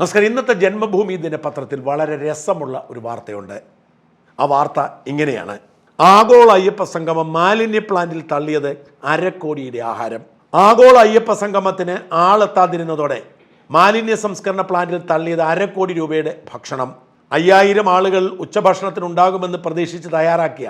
നമസ്കാരം. ഇന്നത്തെ ജന്മഭൂമി ദിനപത്രത്തിൽ വളരെ രസമുള്ള ഒരു വാർത്തയുണ്ട്. ആ വാർത്ത ഇങ്ങനെയാണ്. ആഗോള അയ്യപ്പ സംഗമം മാലിന്യ പ്ലാന്റിൽ തള്ളിയത് അരക്കോടിയുടെ ആഹാരം. ആഗോള അയ്യപ്പ സംഗമത്തിന് ആളെത്താതിരുന്നതോടെ മാലിന്യ സംസ്കരണ പ്ലാന്റിൽ തള്ളിയത് അരക്കോടി രൂപയുടെ ഭക്ഷണം. അയ്യായിരം ആളുകൾ ഉച്ചഭക്ഷണത്തിനുണ്ടാകുമെന്ന് പ്രതീക്ഷിച്ച് തയ്യാറാക്കിയ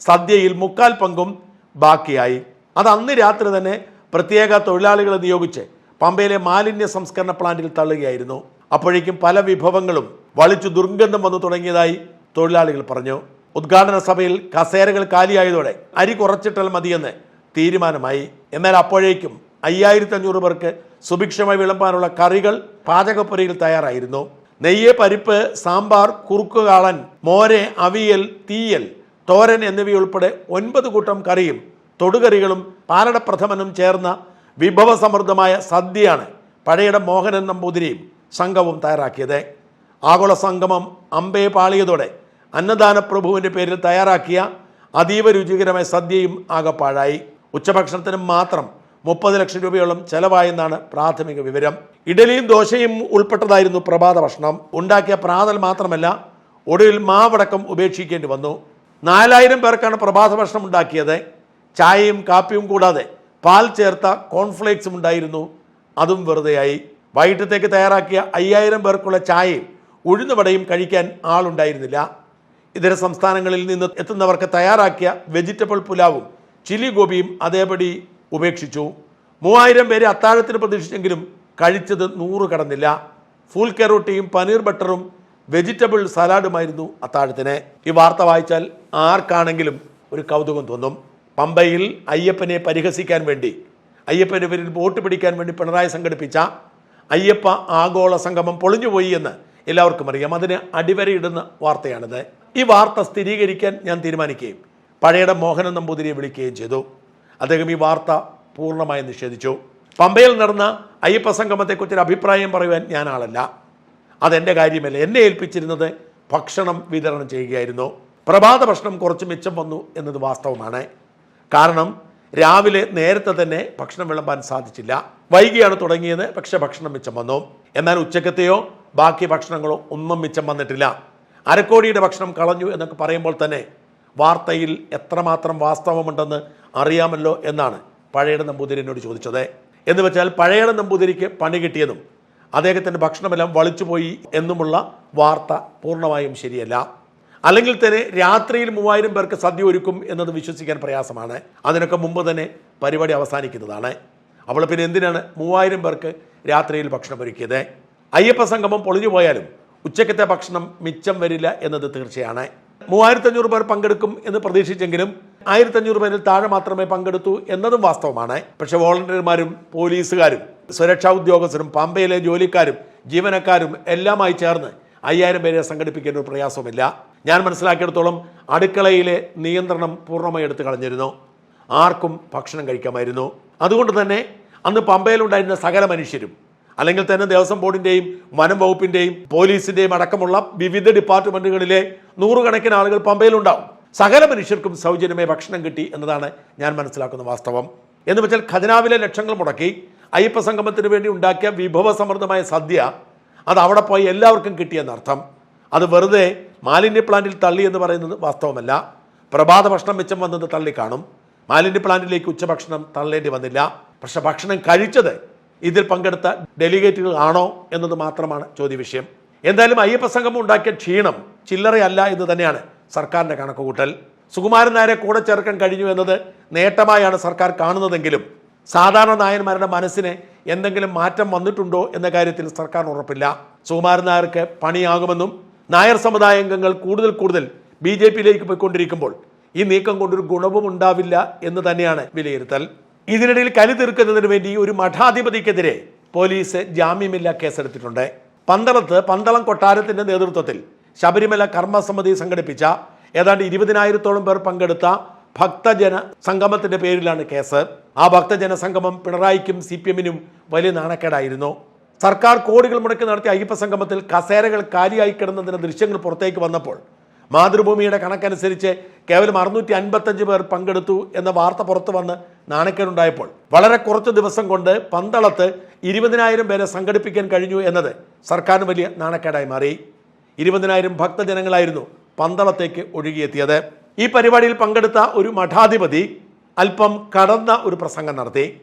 സദ്യയിൽ മുക്കാൽ പങ്കും ബാക്കിയായി. അത് അന്ന് രാത്രി തന്നെ പ്രത്യേക തൊഴിലാളികളെ നിയോഗിച്ച് പമ്പയിലെ മാലിന്യ സംസ്കരണ പ്ലാന്റിൽ തള്ളുകയായിരുന്നു. അപ്പോഴേക്കും പല വിഭവങ്ങളും വളിച്ചു ദുർഗന്ധം വന്നു തുടങ്ങിയതായി തൊഴിലാളികൾ പറഞ്ഞു. ഉദ്ഘാടന സഭയിൽ കസേരകൾ കാലിയായതോടെ അരി കുറച്ചിട്ടാൽ മതിയെന്ന് തീരുമാനമായി. എന്നാൽ അപ്പോഴേക്കും അയ്യായിരത്തി അഞ്ഞൂറ് പേർക്ക് സുഭിക്ഷമായി വിളമ്പാനുള്ള കറികൾ പാചകപ്പുരയിൽ തയ്യാറായിരുന്നു. നെയ്യ് പരിപ്പ് സാമ്പാർ കുറുക്കുകാളൻ മോര് അവിയൽ തീയൽ തോരൻ എന്നിവയുൾപ്പെടെ ഒൻപത് കൂട്ടം കറിയും തൊടുകറികളും പാലടപ്രഥമനും ചേർന്ന വിഭവസമൃദ്ധമായ സദ്യയാണ് പഴയുടെ മോഹനൻ നമ്പൂതിരിയും. സംഘവും തയ്യാറാക്കിയത്. ആഗോള സംഗമം അമ്പേ പാളിയതോടെ അന്നദാന പ്രഭുവിന്റെ പേരിൽ തയ്യാറാക്കിയ അതീവ രുചികരമായ സദ്യയും ആകപ്പാഴായി. ഉച്ചഭക്ഷണത്തിന് മാത്രം മുപ്പത് ലക്ഷം രൂപയോളം ചെലവായെന്നാണ് പ്രാഥമിക വിവരം. ഇഡലിയും ദോശയും ഉൾപ്പെട്ടതായിരുന്നു പ്രഭാത ഭക്ഷണം. ഉണ്ടാക്കിയ പ്രാതൽ മാത്രമല്ല ഒടുവിൽ മാവടക്കം ഉപേക്ഷിക്കേണ്ടി വന്നു. നാലായിരം പേർക്കാണ് പ്രഭാത ഭക്ഷണം ഉണ്ടാക്കിയത്. ചായയും കാപ്പിയും കൂടാതെ പാൽ ചേർത്ത കോൺഫ്ലേക്സും ഉണ്ടായിരുന്നു. അതും വെറുതെയായി. വൈകിട്ടത്തേക്ക് തയ്യാറാക്കിയ അയ്യായിരം പേർക്കുള്ള ചായയും ഉഴുന്നുവടയും കഴിക്കാൻ ആളുണ്ടായിരുന്നില്ല. ഇതര സംസ്ഥാനങ്ങളിൽ നിന്ന് എത്തുന്നവർക്ക് തയ്യാറാക്കിയ വെജിറ്റബിൾ പുലാവും ചില്ലി ഗോപിയും അതേപടി ഉപേക്ഷിച്ചു. മൂവായിരം പേരെ അത്താഴത്തിന് പ്രതീക്ഷിച്ചെങ്കിലും കഴിച്ചത് നൂറ് കടന്നില്ല. ഫുൾ കെറോട്ടിയും പനീർ ബട്ടറും വെജിറ്റബിൾ സലാഡുമായിരുന്നു അത്താഴത്തിന്. ഈ വാർത്ത വായിച്ചാൽ ആർക്കാണെങ്കിലും ഒരു കൗതുകം തോന്നും. പമ്പയിൽ അയ്യപ്പനെ പരിഹസിക്കാൻ വേണ്ടി അയ്യപ്പന്റെ പേരിൽ വോട്ട് പിടിക്കാൻ വേണ്ടി പിണറായി സംഘടിപ്പിച്ച അയ്യപ്പ ആഗോള സംഗമം പൊളിഞ്ഞുപോയി എന്ന് എല്ലാവർക്കും അറിയാം. അതിന് അടിവരയിടുന്ന വാർത്തയാണിത്. ഈ വാർത്ത സ്ഥിരീകരിക്കാൻ ഞാൻ തീരുമാനിക്കുകയും പഴയുടെ മോഹനൻ നമ്പൂതിരിയെ വിളിക്കുകയും ചെയ്തു. അദ്ദേഹം ഈ വാർത്ത പൂർണമായി നിഷേധിച്ചു. പമ്പയിൽ നടന്ന അയ്യപ്പ സംഗമത്തെക്കുറിച്ചൊരു അഭിപ്രായം പറയുവാൻ ഞാൻ ആളല്ല. അതെന്റെ കാര്യമല്ല. എന്നെ ഏൽപ്പിച്ചിരുന്നത് ഭക്ഷണം വിതരണം ചെയ്യുകയായിരുന്നു. പ്രഭാത ഭക്ഷണം കുറച്ച് മിച്ചം വന്നു എന്നത് വാസ്തവമാണ്. കാരണം രാവിലെ നേരത്തെ തന്നെ ഭക്ഷണം വിളമ്പാൻ സാധിച്ചില്ല. വൈകിയാണ് തുടങ്ങിയത്. പക്ഷേ ഭക്ഷണം മിച്ചം വന്നു. എന്നാൽ ഉച്ചക്കത്തെയോ ബാക്കി ഭക്ഷണങ്ങളോ ഒന്നും മിച്ചം വന്നിട്ടില്ല. അരക്കോടിയുടെ ഭക്ഷണം കളഞ്ഞു എന്നൊക്കെ പറയുമ്പോൾ തന്നെ വാർത്തയിൽ എത്രമാത്രം വാസ്തവമുണ്ടെന്ന് അറിയാമല്ലോ എന്നാണ് പഴയുടെ നമ്പൂതിരിനോട് ചോദിച്ചത്. എന്ന് വെച്ചാൽ പഴയുടെ നമ്പൂതിരിക്ക് പണി കിട്ടിയതും അദ്ദേഹത്തിന്റെ ഭക്ഷണമെല്ലാം വളിച്ചുപോയി എന്നുമുള്ള വാർത്ത പൂർണമായും ശരിയല്ല. അല്ലെങ്കിൽ തന്നെ രാത്രിയിൽ മൂവായിരം പേർക്ക് സദ്യ ഒരുക്കും എന്നത് വിശ്വസിക്കാൻ പ്രയാസമാണ്. അതിനൊക്കെ മുമ്പ് തന്നെ പരിപാടി അവസാനിക്കുന്നതാണ്. അവൾ പിന്നെ എന്തിനാണ് മൂവായിരം പേർക്ക് രാത്രിയിൽ ഭക്ഷണം ഒരുക്കിയത്? അയ്യപ്പ സംഗമം പൊളിഞ്ഞു പോയാലും ഉച്ചക്കത്തെ ഭക്ഷണം മിച്ചം വരില്ല എന്നത് തീർച്ചയാണ്. മൂവായിരത്തഞ്ഞൂറ് പേർ പങ്കെടുക്കും എന്ന് പ്രതീക്ഷിച്ചെങ്കിലും ആയിരത്തഞ്ഞൂറ് പേരിൽ താഴെ മാത്രമേ പങ്കെടുത്തു എന്നതും വാസ്തവമാണ്. പക്ഷേ വോളണ്ടിയർമാരും പോലീസുകാരും സുരക്ഷാ ഉദ്യോഗസ്ഥരും പമ്പയിലെ ജോലിക്കാരും ജീവനക്കാരും എല്ലാമായി ചേർന്ന് അയ്യായിരം പേരെ സംഘടിപ്പിക്കാൻ ഒരു പ്രയാസവുമില്ല. ഞാൻ മനസ്സിലാക്കിയിടത്തോളം അടുക്കളയിലെ നിയന്ത്രണം പൂർണമായി എടുത്തു കളഞ്ഞിരുന്നു. ആർക്കും ഭക്ഷണം കഴിക്കാമായിരുന്നു. അതുകൊണ്ട് തന്നെ അന്ന് പമ്പയിലുണ്ടായിരുന്ന സകല മനുഷ്യരും അല്ലെങ്കിൽ തന്നെ ദേവസ്വം ബോർഡിന്റെയും വനം വകുപ്പിന്റെയും പോലീസിന്റെയും അടക്കമുള്ള വിവിധ ഡിപ്പാർട്ട്മെന്റുകളിലെ നൂറുകണക്കിന് ആളുകൾ പമ്പയിലുണ്ടാവും. സകല മനുഷ്യർക്കും സൗജന്യമായി ഭക്ഷണം കിട്ടി എന്നതാണ് ഞാൻ മനസ്സിലാക്കുന്ന വാസ്തവം. എന്ന് വെച്ചാൽ ഖജനാവിലെ ലക്ഷങ്ങൾ മുടക്കി അയ്യപ്പ സംഗമത്തിന് വേണ്ടി ഉണ്ടാക്കിയ വിഭവസമൃദ്ധമായ സദ്യ അത് അവിടെ പോയി എല്ലാവർക്കും കിട്ടിയെന്നർത്ഥം അത് വെറുതെ മാലിന്യ പ്ലാന്റിൽ തള്ളി എന്ന് പറയുന്നത് വാസ്തവമല്ല. പ്രഭാത ഭക്ഷണം മിച്ചം വന്നത് തള്ളി കാണും മാലിന്യ പ്ലാന്റിലേക്ക് ഉച്ചഭക്ഷണം തള്ളേണ്ടി വന്നില്ല. പക്ഷെ ഭക്ഷണം കഴിച്ചത് ഇതിൽ പങ്കെടുത്ത ഡെലിഗേറ്റുകൾ ആണോ എന്നത് മാത്രമാണ് ചോദ്യ വിഷയം എന്തായാലും അയ്യപ്പ സംഗമം ഉണ്ടാക്കിയ ക്ഷീണം ചില്ലറയല്ല എന്ന് തന്നെയാണ് സർക്കാരിന്റെ കണക്കുകൂട്ടൽ. സുകുമാരൻ നായരെ കൂടെ ചേർക്കാൻ കഴിഞ്ഞു എന്നത് നേട്ടമായാണ് സർക്കാർ കാണുന്നതെങ്കിലും സാധാരണ നായന്മാരുടെ മനസ്സിന് എന്തെങ്കിലും മാറ്റം വന്നിട്ടുണ്ടോ എന്ന കാര്യത്തിൽ സർക്കാർ ഉറപ്പില്ല. സുകുമാരൻ നായർക്ക് പണിയാകുമെന്നും നായർ സമുദായ അംഗങ്ങൾ കൂടുതൽ കൂടുതൽ ബി ജെ പിയിലേക്ക് പോയിക്കൊണ്ടിരിക്കുമ്പോൾ ഈ നീക്കം കൊണ്ടൊരു ഗുണവും ഉണ്ടാവില്ല എന്ന് തന്നെയാണ് വിലയിരുത്തൽ. ഇതിനിടയിൽ കലി തീർക്കുന്നതിന് വേണ്ടി ഒരു മഠാധിപതിക്കെതിരെ പോലീസ് ജാമ്യമില്ല കേസെടുത്തിട്ടുണ്ട്. പന്തളത്ത് പന്തളം കൊട്ടാരത്തിന്റെ നേതൃത്വത്തിൽ ശബരിമല കർമ്മസമിതി സംഘടിപ്പിച്ച ഏതാണ്ട് ഇരുപതിനായിരത്തോളം പേർ പങ്കെടുത്ത ഭക്തജന സംഗമത്തിന്റെ പേരിലാണ് കേസ്. ആ ഭക്തജന സംഗമം പിണറായിക്കും സി പി എമ്മിനും വലിയ നാണക്കേടായിരുന്നു. സർക്കാർ കോടികൾ മുടക്കി നടത്തിയ അയ്യപ്പ സംഗമത്തിൽ കസേരകൾ കാലിയായി കിടന്നതിന്റെ ദൃശ്യങ്ങൾ പുറത്തേക്ക് വന്നപ്പോൾ മാതൃഭൂമിയുടെ കണക്കനുസരിച്ച് കേവലം അറുന്നൂറ്റി അൻപത്തഞ്ച് പേർ പങ്കെടുത്തു എന്ന വാർത്ത പുറത്തു വന്ന് നാണക്കേടുണ്ടായപ്പോൾ. വളരെ കുറച്ച് ദിവസം കൊണ്ട് പന്തളത്ത് ഇരുപതിനായിരം പേരെ സംഘടിപ്പിക്കാൻ കഴിഞ്ഞു എന്നത് സർക്കാരിന് വലിയ നാണക്കേടായി മാറി. ഇരുപതിനായിരം ഭക്തജനങ്ങളായിരുന്നു പന്തളത്തേക്ക് ഒഴുകിയെത്തിയത്. ഈ പരിപാടിയിൽ പങ്കെടുത്ത ഒരു മഠാധിപതി അല്പം കടന്ന ഒരു പ്രസംഗം നടത്തി.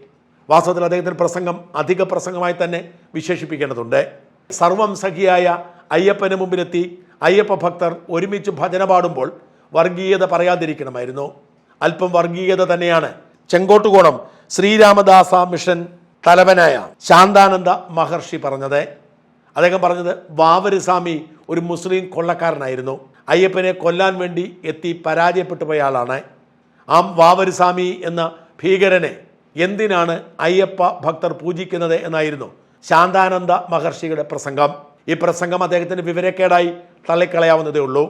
വാസ്തവത്തിൽ അദ്ദേഹത്തിന്റെ പ്രസംഗം അധിക പ്രസംഗമായി തന്നെ വിശേഷിപ്പിക്കേണ്ടതുണ്ട്. സർവം സഖിയായ അയ്യപ്പന് മുമ്പിലെത്തി അയ്യപ്പ ഭക്തർ ഒരുമിച്ച് ഭജന പാടുമ്പോൾ വർഗീയത പറയാതിരിക്കണമായിരുന്നു. അല്പം വർഗീയത തന്നെയാണ്. ചെങ്കോട്ടുകോണം ശ്രീരാമദാസ മിഷൻ തലവനായ ശാന്താനന്ദ മഹർഷി പറഞ്ഞത്. അദ്ദേഹം പറഞ്ഞത് വാവരുസ്വാമി ഒരു മുസ്ലിം കൊള്ളക്കാരനായിരുന്നു. അയ്യപ്പനെ കൊല്ലാൻ വേണ്ടി എത്തി പരാജയപ്പെട്ടു പോയ ആളാണ്. ആ വാവരുസ്വാമി എന്ന ഭീകരനെ എന്തിനാണ് അയ്യപ്പ ഭക്തർ പൂജിക്കുന്നത് എന്നായിരുന്നു ശാന്താനന്ദ മഹർഷിയുടെ പ്രസംഗം. ഈ പ്രസംഗം അദ്ദേഹത്തിന്റെ വിവരക്കേടായി തള്ളിക്കളയാവുന്നതേ ഉള്ളൂ.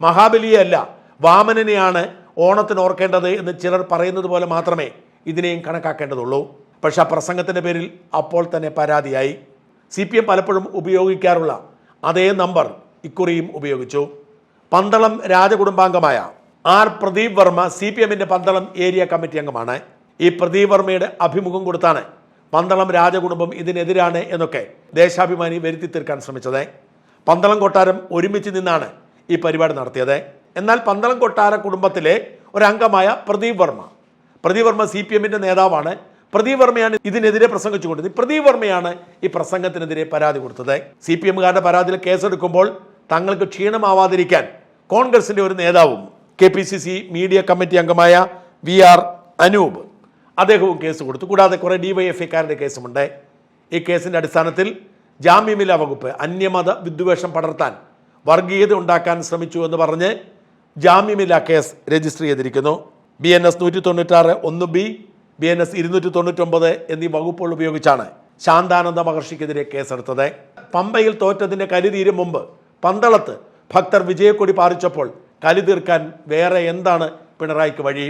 മഹാബലിയല്ല വാമനനെയാണ് ഓണത്തിന് ഓർക്കേണ്ടത് എന്ന് ചിലർ പറയുന്നത് പോലെ മാത്രമേ ഇതിനെയും കണക്കാക്കേണ്ടതുള്ളൂ. പക്ഷെ ആ പ്രസംഗത്തിന്റെ പേരിൽ അപ്പോൾ തന്നെ പരാതിയായി. സി പി എം പലപ്പോഴും ഉപയോഗിക്കാറുള്ള അതേ നമ്പർ ഇക്കുറിയും ഉപയോഗിച്ചു. Pandalam രാജകുടുംബാംഗമായ R. Pradeep Varma C P എമ്മിന്റെ പന്തളം ഏരിയ കമ്മിറ്റി അംഗമാണ്. ഈ പ്രദീപ് വർമ്മയുടെ അഭിമുഖം കൊടുത്താണ് പന്തളം രാജകുടുംബം ഇതിനെതിരാണ് എന്നൊക്കെ ദേശാഭിമാനി വരുത്തി തീർക്കാൻ ശ്രമിച്ചത്. പന്തളം കൊട്ടാരം ഒരുമിച്ച് നിന്നാണ് ഈ പരിപാടി നടത്തിയത്. എന്നാൽ പന്തളം കൊട്ടാര കുടുംബത്തിലെ ഒരംഗമായ പ്രദീപ് വർമ്മ. പ്രദീപ് വർമ്മ സി പി എമ്മിന്റെ നേതാവാണ്. പ്രദീപ് വർമ്മയാണ് ഇതിനെതിരെ പ്രസംഗിച്ചുകൊണ്ടത് പ്രദീപ് വർമ്മയാണ് ഈ പ്രസംഗത്തിനെതിരെ പരാതി കൊടുത്തത്. സി പി എമ്മുകാരുടെ പരാതിയിൽ കേസെടുക്കുമ്പോൾ തങ്ങൾക്ക് ക്ഷീണമാവാതിരിക്കാൻ കോൺഗ്രസിന്റെ ഒരു നേതാവും K P C C media committee അംഗമായ വി ആർ അനൂപ് അദ്ദേഹവും കേസ് കൊടുത്തു. കൂടാതെ കുറേ ഡിവൈഎഫ്ഐക്കാരുടെ കേസുമുണ്ട്. ഈ കേസിന്റെ അടിസ്ഥാനത്തിൽ ജാമ്യമില്ല വകുപ്പ് അന്യമത വിദ്വേഷം പടർത്താൻ വർഗീയത ഉണ്ടാക്കാൻ ശ്രമിച്ചു എന്ന് പറഞ്ഞ് ജാമ്യമില്ല കേസ് രജിസ്റ്റർ ചെയ്തിരിക്കുന്നു. ബി എൻ എസ് നൂറ്റി തൊണ്ണൂറ്റാറ് ഒന്ന് ബി ബി എൻ എസ് ഇരുന്നൂറ്റി തൊണ്ണൂറ്റൊമ്പത് എന്നീ വകുപ്പുകൾ ഉപയോഗിച്ചാണ് ശാന്താനന്ദ മഹർഷിക്കെതിരെ കേസെടുത്തത്. പമ്പയിൽ തോറ്റതിന്റെ കലിതീരും മുമ്പ് പന്തളത്ത് ഭക്തർ വിജയക്കൊടി പാറിച്ചപ്പോൾ കലി തീർക്കാൻ വേറെ എന്താണ് പിണറായിക്ക് വഴി?